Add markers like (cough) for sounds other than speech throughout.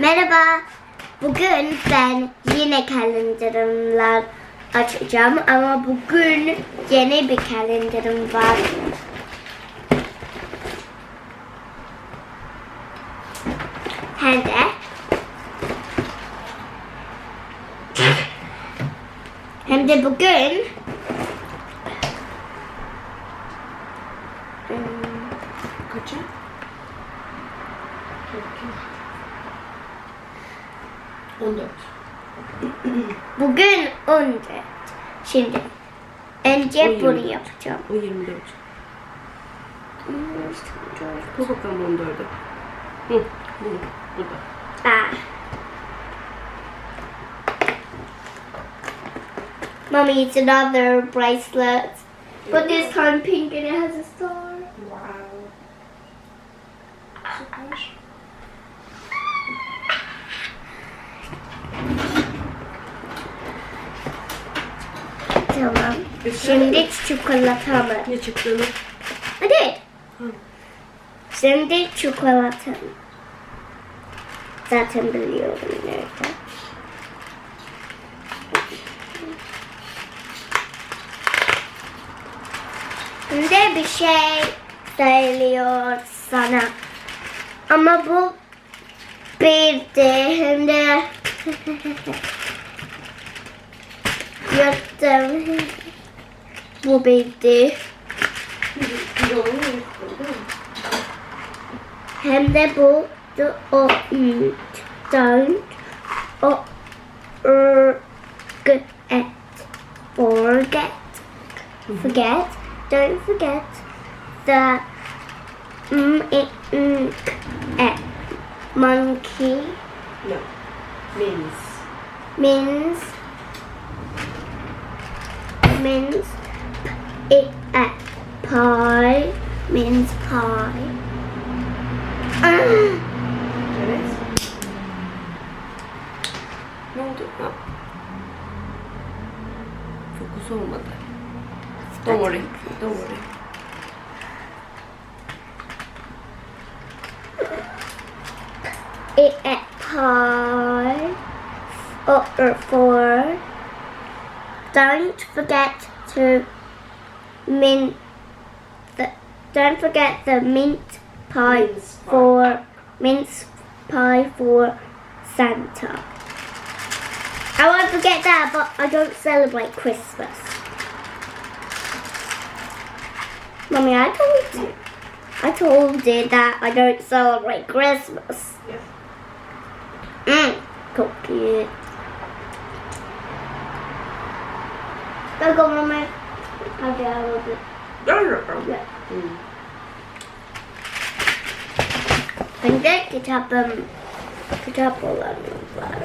Merhaba. Bugün ben yine kalendarımlar açacağım ama bugün yeni bir kalendarım var. Hem de hem de bugün 14. Şimdi önce On bunu yirmi. yapacağım. O yirmi dört. Koy bakalım on dördü. Hı, bunu. Burada. Ah. Mommy, it's another bracelet. But this time pink and it has a star. Şimdi çikolatamı. Ne çıktığını? Hadi. Hı. Şimdi çikolatamı. Zaten biliyorum nerede. Şimdi bir şey söylüyor sana. Ama bu birdi hem de (laughs) yırttım. Bu birdi. Doğru mu? Değil mi? Hem de bu da o üç. Don't o forget. Forget. Forget. Don't forget the mm, it, mm, eh, monkey No. Means. means means it at pie means pie. Ah. Ne oldu? Ha. Fokus olmadı. Don't worry. Don't worry. it at pie or, or four. Don't forget to mint the don't forget the mint pie Mince pie. for mince pie for Santa. I won't forget that, but I don't celebrate Christmas. Mummy, I told you. I told you that I don't celebrate Christmas. Yeah. Mm, cookie. Go go, Mummy. I'll get a little bit. Yeah. Hmm. Şimdi kitabım, kitap olanım var.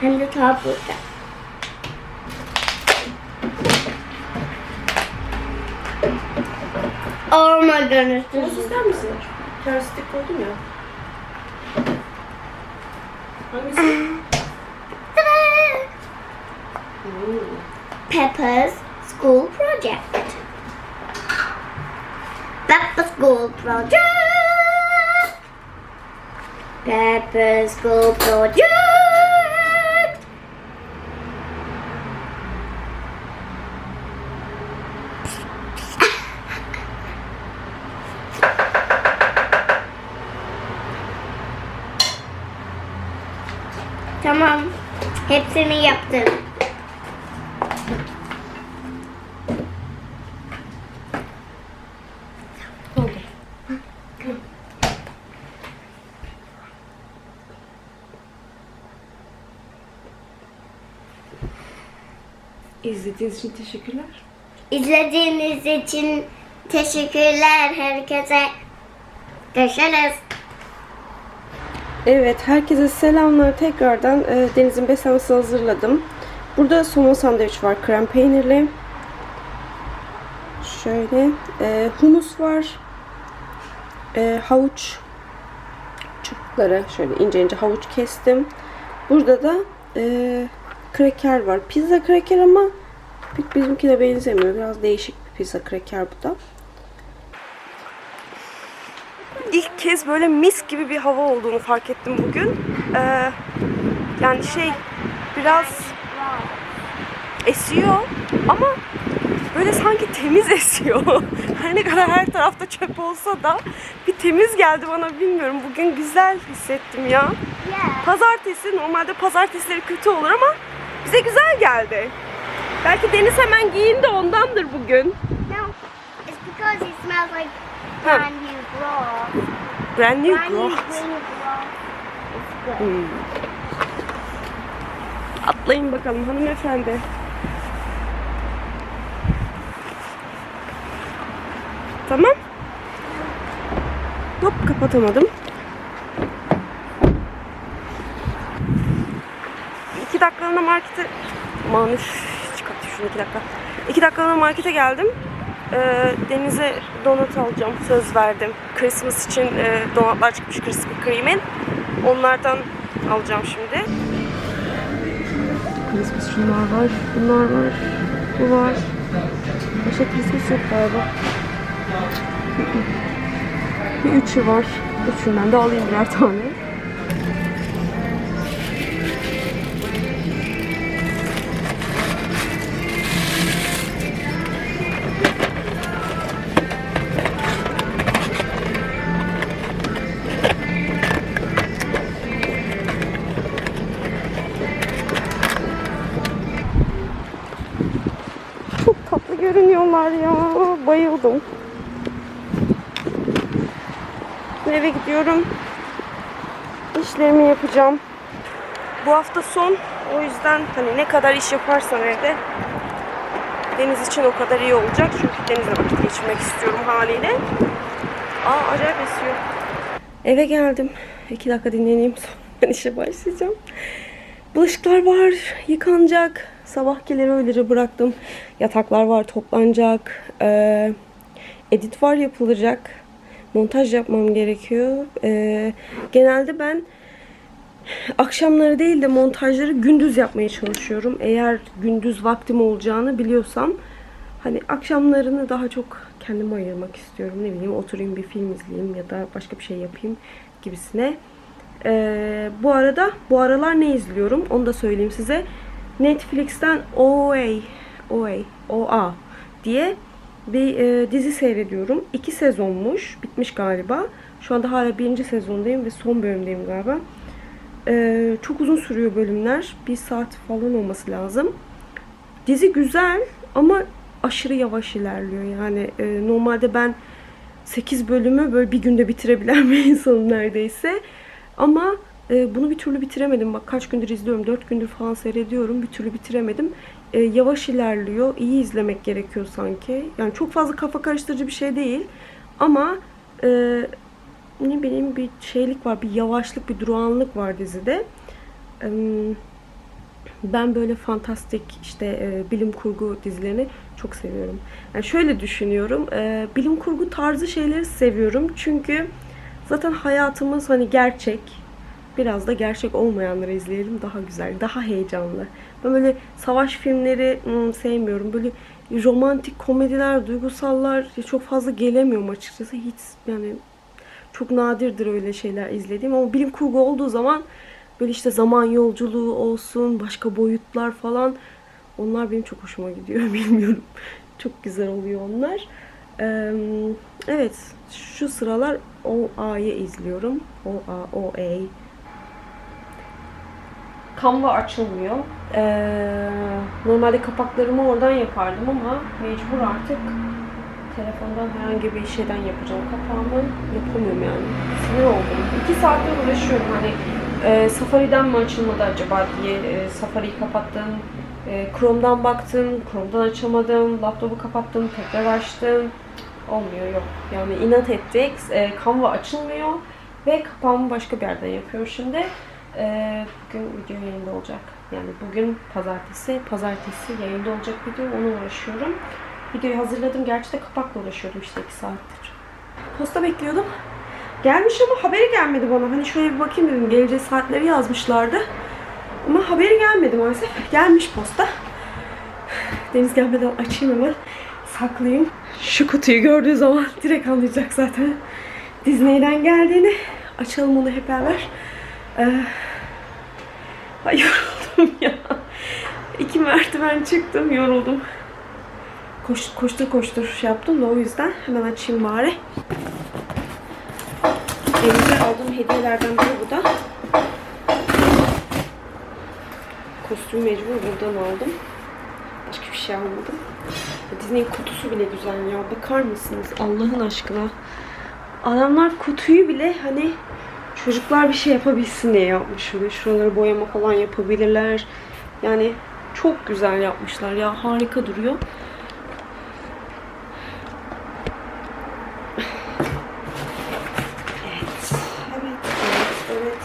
Hem de ta burada. Oh my goodness. Bunu This is ister misin? Plastik koydum ya. Hangisi? Hmm. Peppa's school project. Peppa's school project. Peppa's school project. Hepsini yaptım. İzlediğiniz için teşekkürler. İzlediğiniz için teşekkürler herkese. Görüşürüz. Evet, herkese selamlar. Tekrardan e, Deniz'in beslenmesini hazırladım. Burada somon sandviç var, krem peynirli. Şöyle, e, humus var. E, havuç çubukları, şöyle ince ince havuç kestim. Burada da e, kraker var. Pizza kraker ama pek bizimkine benzemiyor. Biraz değişik pizza kraker bu da. İlk kez böyle mis gibi bir hava olduğunu fark ettim bugün. Ee, yani şey biraz esiyor ama böyle sanki temiz (laughs) esiyor. Her ne kadar her tarafta çöp olsa da bir temiz geldi bana bilmiyorum. Bugün güzel hissettim ya. Pazartesi normalde pazartesileri kötü olur ama bize güzel geldi. Belki Deniz hemen giyindi ondandır bugün. No, it's because it smells like Huh. brand new. Brand new Brand new good. Hmm. Atlayın bakalım hanımefendi. Tamam. Hop kapatamadım. İki dakikalığına markete... Aman üf, çıkart şunu iki dakika. İki dakikalığına markete geldim. Ee, Deniz'e donut alacağım. Söz verdim. Christmas için e, donatlar çıkmış Krispy Kreme'in. Onlardan alacağım şimdi. Christmas şunlar var. Bunlar var. Bu var. Başka Christmas yok galiba. Bir üçü var. Üçünden de alayım birer tane. Şimdi eve gidiyorum. İşlerimi yapacağım. Bu hafta son. O yüzden hani ne kadar iş yaparsam evde Deniz için o kadar iyi olacak. Çünkü denizle vakit geçirmek istiyorum haliyle. Aa acayip esiyor. Eve geldim. İki dakika dinleneyim sonra (laughs) işe başlayacağım. Bulaşıklar var, yıkanacak. Sabahkileri öylece bıraktım. Yataklar var, toplanacak. Ee, edit var, yapılacak. Montaj yapmam gerekiyor. Ee, genelde ben akşamları değil de montajları gündüz yapmaya çalışıyorum. Eğer gündüz vaktim olacağını biliyorsam hani akşamlarını daha çok kendime ayırmak istiyorum. Ne bileyim oturayım bir film izleyeyim ya da başka bir şey yapayım gibisine. Ee, bu arada bu aralar ne izliyorum onu da söyleyeyim size. Netflix'ten OA OA OA diye bir e, dizi seyrediyorum. İki sezonmuş. Bitmiş galiba. Şu anda hala birinci sezondayım ve son bölümdeyim galiba. Ee, çok uzun sürüyor bölümler. Bir saat falan olması lazım. Dizi güzel ama aşırı yavaş ilerliyor. Yani e, normalde ben 8 bölümü böyle bir günde bitirebilen (laughs) bir insanım neredeyse. Ama e, bunu bir türlü bitiremedim. Bak kaç gündür izliyorum. 4 gündür falan seyrediyorum. Bir türlü bitiremedim. E, yavaş ilerliyor. İyi izlemek gerekiyor sanki. Yani çok fazla kafa karıştırıcı bir şey değil. Ama e, ne bileyim bir şeylik var. Bir yavaşlık, bir durağanlık var dizide. E, ben böyle fantastik işte e, bilim kurgu dizilerini çok seviyorum. Yani şöyle düşünüyorum. e, bilim kurgu tarzı şeyleri seviyorum. Çünkü zaten hayatımız hani gerçek. Biraz da gerçek olmayanları izleyelim daha güzel, daha heyecanlı. Ben böyle savaş filmleri hmm, sevmiyorum. Böyle romantik komediler, duygusallar çok fazla gelemiyorum açıkçası. Hiç yani çok nadirdir öyle şeyler izlediğim ama bilim kurgu olduğu zaman böyle işte zaman yolculuğu olsun, başka boyutlar falan onlar benim çok hoşuma gidiyor (laughs) bilmiyorum. Çok güzel oluyor onlar. Ee, evet, şu sıralar OA'yı izliyorum. OA, OA. Canva açılmıyor. Ee, normalde kapaklarımı oradan yapardım ama mecbur artık telefondan herhangi bir şeyden yapacağım kapağımı. Yapamıyorum yani. Sinir oldum. İki saattir uğraşıyorum hani e, Safari'den mi açılmadı acaba diye e, Safari'yi kapattım. E, Chrome'dan baktım, Chrome'dan açamadım, laptopu kapattım, tekrar açtım. Olmuyor yok. Yani inat ettik. E, Canva açılmıyor ve kapağımı başka bir yerden yapıyorum şimdi. E, bugün video yayında olacak. Yani bugün pazartesi, pazartesi yayında olacak video. Ona uğraşıyorum. Videoyu hazırladım. Gerçi de kapakla uğraşıyordum işte 2 saattir. Posta bekliyordum. Gelmiş ama haberi gelmedi bana. Hani şöyle bir bakayım dedim. Geleceği saatleri yazmışlardı. Ama haberi gelmedi maalesef. Gelmiş posta. Deniz gelmeden açayım hemen. saklayayım. Şu kutuyu gördüğü zaman direkt anlayacak zaten. Disney'den geldiğini. Açalım onu hep beraber. Ee, ay yoruldum ya. İki merdiven çıktım yoruldum. Koş, koştur koştur şey yaptım da o yüzden hemen açayım bari. Elimize aldığım hediyelerden biri bu da. Kostüm mecbur buradan aldım. Başka bir şey almadım. Disney'in kutusu bile güzel ya. Bakar mısınız Allah'ın aşkına? Adamlar kutuyu bile hani çocuklar bir şey yapabilsin diye yapmış. Şöyle şuraları boyama falan yapabilirler. Yani çok güzel yapmışlar ya. Harika duruyor. Evet. Evet. Evet. Evet.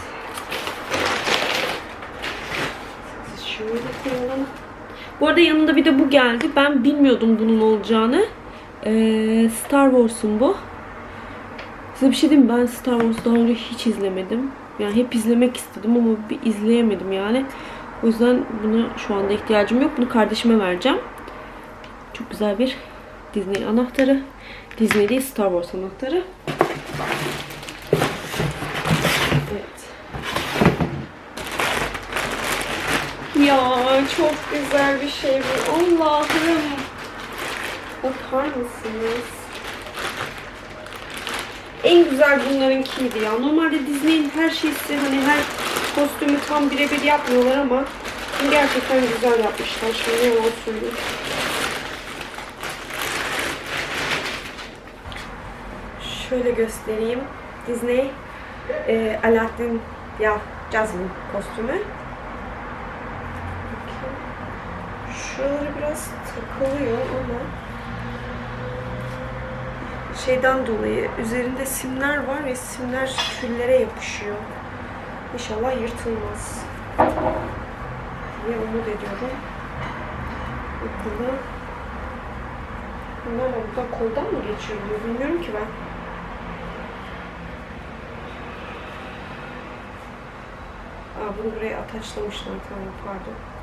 Şöyle koyalım. Bu arada yanında bir de bu geldi. Ben bilmiyordum bunun olacağını. Ee, Star Wars'un bu. Size bir şey diyeyim? Ben Star Wars'u daha önce hiç izlemedim. Yani hep izlemek istedim ama bir izleyemedim yani. O yüzden buna şu anda ihtiyacım yok. Bunu kardeşime vereceğim. Çok güzel bir Disney anahtarı. Disney değil Star Wars anahtarı. Evet. Ya çok güzel bir şey bu. Allah'ım. Bakar mısınız? En güzel bunlarınkiydi ya. Normalde Disney'in her şeysi hani her kostümü tam birebir yapmıyorlar ama gerçekten güzel yapmışlar. Şimdi yalan söyleyeyim. Şöyle göstereyim. Disney e, Aladdin ya Jasmine kostümü. Şuraları biraz takılıyor ama şeyden dolayı üzerinde simler var ve simler küllere yapışıyor. İnşallah yırtılmaz. diye umut ediyorum. Bakalım. Bunlar burada koldan mı geçiriliyor bilmiyorum ki ben. Aa, bunu buraya ataçlamışlar tamam pardon.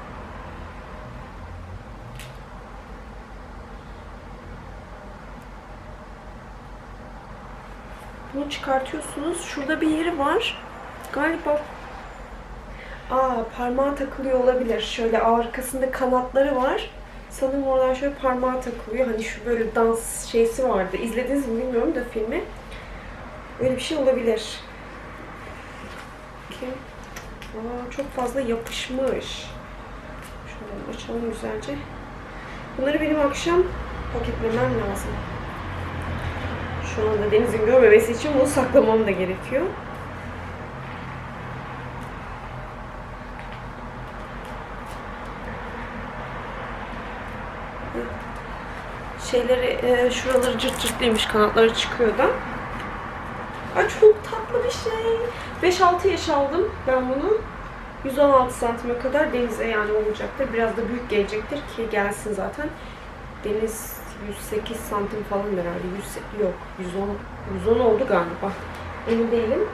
Bunu çıkartıyorsunuz. Şurada bir yeri var. Galiba Aa parmağa takılıyor olabilir. Şöyle arkasında kanatları var. Sanırım oradan şöyle parmağa takılıyor. Hani şu böyle dans şeysi vardı. İzlediniz mi bilmiyorum da filmi. Öyle bir şey olabilir. Bakayım. Aa, çok fazla yapışmış. Şöyle açalım güzelce. Bunları benim akşam paketlemem lazım. Şu anda Deniz'in görmemesi için bunu saklamam da gerekiyor. Şeyleri, e, şuraları cırt cırtlıymış, kanatları çıkıyor da. Ay çok tatlı bir şey. 5-6 yaş aldım ben bunu. 116 santime kadar denize yani olacaktır. Biraz da büyük gelecektir ki gelsin zaten. Deniz 108 santim falan herhalde. 100, yok 110, 110 oldu galiba. Emin değilim.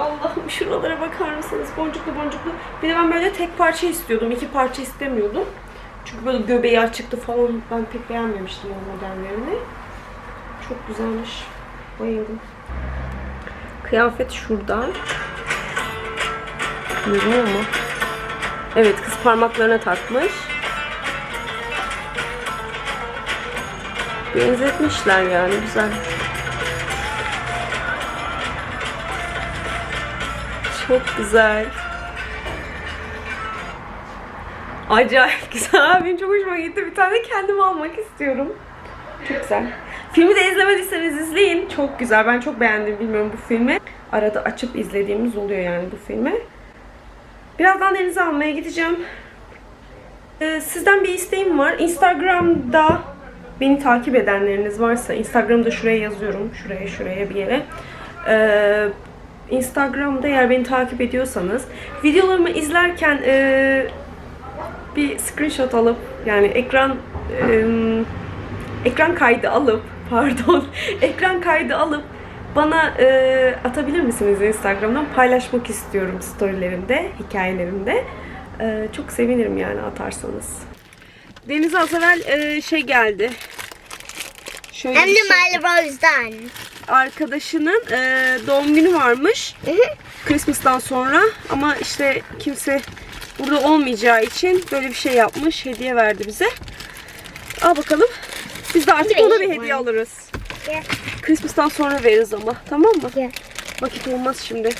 Allah'ım şuralara bakar mısınız? Boncuklu boncuklu. Bir de ben böyle tek parça istiyordum. iki parça istemiyordum. Çünkü böyle göbeği açıktı falan. Ben pek beğenmemiştim o modellerini. Çok güzelmiş. Bayıldım. Kıyafet şurada. Görünüyor mu? Evet kız parmaklarına takmış. Benzetmişler yani güzel. Çok güzel. Acayip güzel. (laughs) Benim çok hoşuma gitti. Bir tane kendime almak istiyorum. Çok güzel. Filmi de izlemediyseniz izleyin. Çok güzel. Ben çok beğendim. Bilmiyorum bu filmi. Arada açıp izlediğimiz oluyor yani bu filmi. Birazdan denize almaya gideceğim. Ee, sizden bir isteğim var. Instagram'da beni takip edenleriniz varsa Instagram'da şuraya yazıyorum. Şuraya şuraya bir yere. Ee, Instagram'da eğer beni takip ediyorsanız videolarımı izlerken e, bir screenshot alıp yani ekran e, ekran kaydı alıp (laughs) pardon ekran kaydı alıp bana e, atabilir misiniz Instagram'dan paylaşmak istiyorum storylerimde, hikayelerimde. E, çok sevinirim yani atarsanız. Deniz az evvel e, şey geldi. şöyle bir the şey. Arkadaşının e, doğum günü varmış. Christmas'tan sonra ama işte kimse burada olmayacağı için böyle bir şey yapmış. Hediye verdi bize. Al bakalım. Biz de artık ona bir hediye alırız. Christmas'tan sonra veririz ama. Tamam mı? Vakit olmaz şimdi.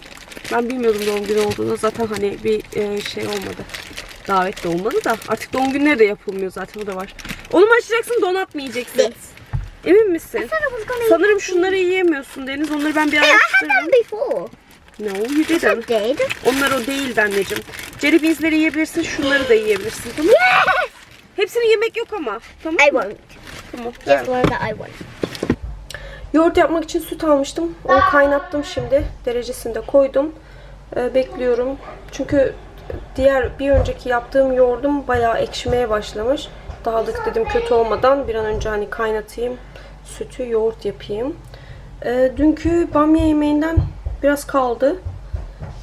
Ben bilmiyordum doğum günü olduğunu. Zaten hani bir e, şey olmadı. Davet de olmadı da. Artık doğum günleri de yapılmıyor zaten. O da var. Onu mu açacaksın donat mı yiyeceksin? Yes. Emin misin? I gonna Sanırım şunları yiyemiyorsun Deniz. Onları ben bir I araştırırım. before. No, you I didn't. did. Onlar o değildi anneciğim. Jelly beans'leri yiyebilirsin, şunları da yiyebilirsin. Tamam mı? Hepsini yemek yok ama. Tamam I mı? won't. Tamam. Just one that I want. Yoğurt yapmak için süt almıştım. Onu kaynattım şimdi. Derecesinde koydum. Ee, bekliyorum. Çünkü diğer bir önceki yaptığım yoğurdum bayağı ekşimeye başlamış. Dağıldık dedim kötü olmadan bir an önce hani kaynatayım. Sütü yoğurt yapayım. Ee, dünkü bamya yemeğinden biraz kaldı.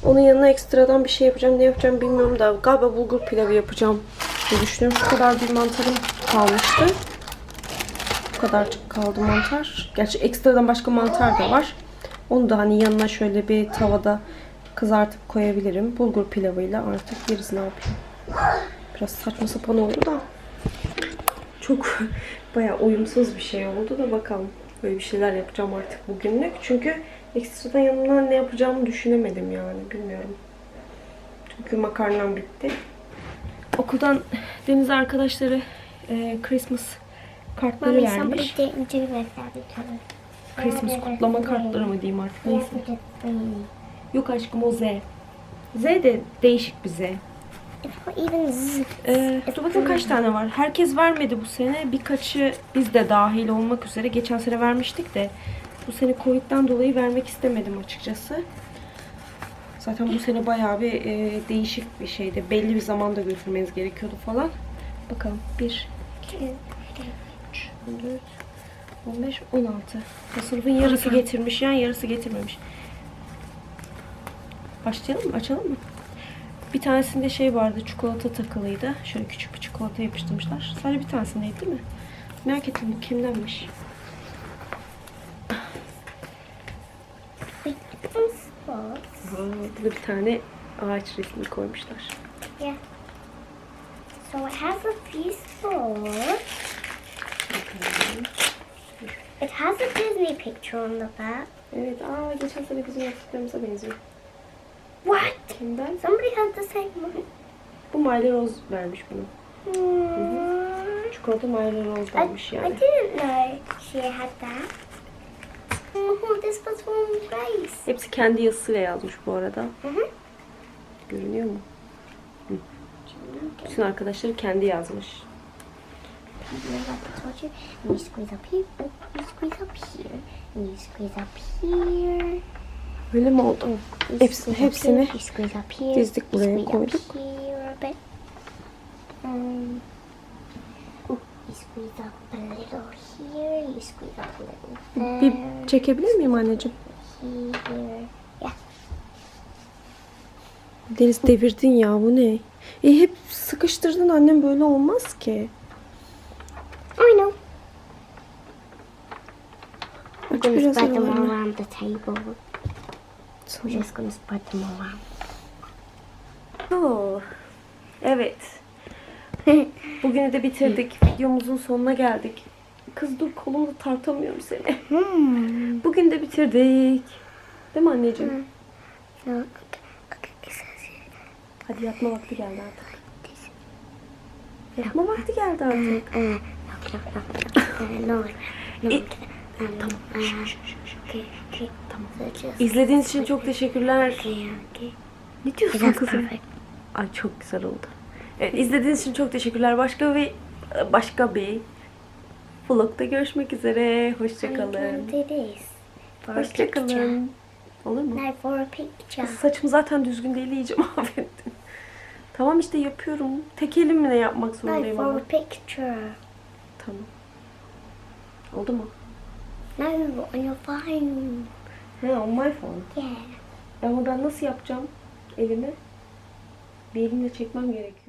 Onun yanına ekstradan bir şey yapacağım. Ne yapacağım bilmiyorum da galiba bulgur pilavı yapacağım diye düşünüyorum. Şu kadar bir mantarım kalmıştı. Bu kadarcık kaldı mantar. Gerçi ekstradan başka mantar da var. Onu da hani yanına şöyle bir tavada kızartıp koyabilirim. Bulgur pilavıyla artık yeriz ne yapayım. Biraz saçma sapan oldu da. Çok (laughs) bayağı uyumsuz bir şey oldu da bakalım. Böyle bir şeyler yapacağım artık bugünlük. Çünkü ekstradan yanına ne yapacağımı düşünemedim yani. Bilmiyorum. Çünkü makarnam bitti. Okuldan Deniz arkadaşları e, Christmas kartları somebody vermiş. Christmas kutlama kartları mı diyeyim artık neyse. Yok aşkım o Z. Z de değişik bir Z. Ee, dur bakın kaç tane var. Herkes vermedi bu sene. Birkaçı biz de dahil olmak üzere. Geçen sene vermiştik de bu sene Covid'den dolayı vermek istemedim açıkçası. Zaten bu sene bayağı bir e, değişik bir şeydi. Belli bir zamanda götürmeniz gerekiyordu falan. Bakalım. 1, 2, 3, 14, 15, 16. Bu sınıfın yarısı getirmiş, yan yarısı getirmemiş. Başlayalım mı? Açalım mı? Bir tanesinde şey vardı, çikolata takılıydı. Şöyle küçük bir çikolata yapıştırmışlar. Sadece bir tanesindeydi değil mi? Merak ettim bu kimdenmiş? Burada bir tane ağaç resmi koymuşlar. Yeah. So it has a spots. It has a Disney picture on the back. Evet, aa geçen sene bizim yaptıklarımıza benziyor. What? Kimden? Somebody had the same one. Bu Miley Rose vermiş bunu. Hmm. Çikolata Miley Rose I, vermiş I yani. didn't know she had that. Oh, this was from Grace. Hepsi kendi yazısıyla yazmış bu arada. Hı hı. Görünüyor mu? Hı. Bütün arkadaşları kendi yazmış. You I squeeze up here, and you squeeze up here, you squeeze up here. Öyle mi oldu? Hepsini- hepsini dizdik buraya koyduk. Little Bir çekebilir miyim anneciğim? Deniz devirdin ya bu ne? E hep sıkıştırdın annem böyle olmaz ki. I know. Aç biraz aralarını. Spread them around. Oo. Evet. (laughs) Bugünü de bitirdik. Videomuzun sonuna geldik. Kız dur kolumda tartamıyorum seni. Hmm. Bugün de bitirdik. Değil mi anneciğim? Here. Hadi yatma vakti geldi artık. Yatma vakti geldi artık. Uh, look, look, look, look. Uh, no, no. İ- Tamam. İzlediğiniz için çok teşekkürler. Ne diyorsun kızım? Ay çok güzel oldu. Evet, izlediğiniz için çok teşekkürler. Başka bir başka bir vlogda görüşmek üzere. Hoşçakalın. Hoşçakalın. Olur mu? No, for a picture. Saçım zaten düzgün değil iyice (laughs) mahvettim. Tamam işte yapıyorum. Tek elimle yapmak zorundayım for a picture. Tamam. Oldu mu? No, on your phone. Ha, on my phone. Yeah. Ben nasıl yapacağım elimi? Bir elimle çekmem gerekiyor.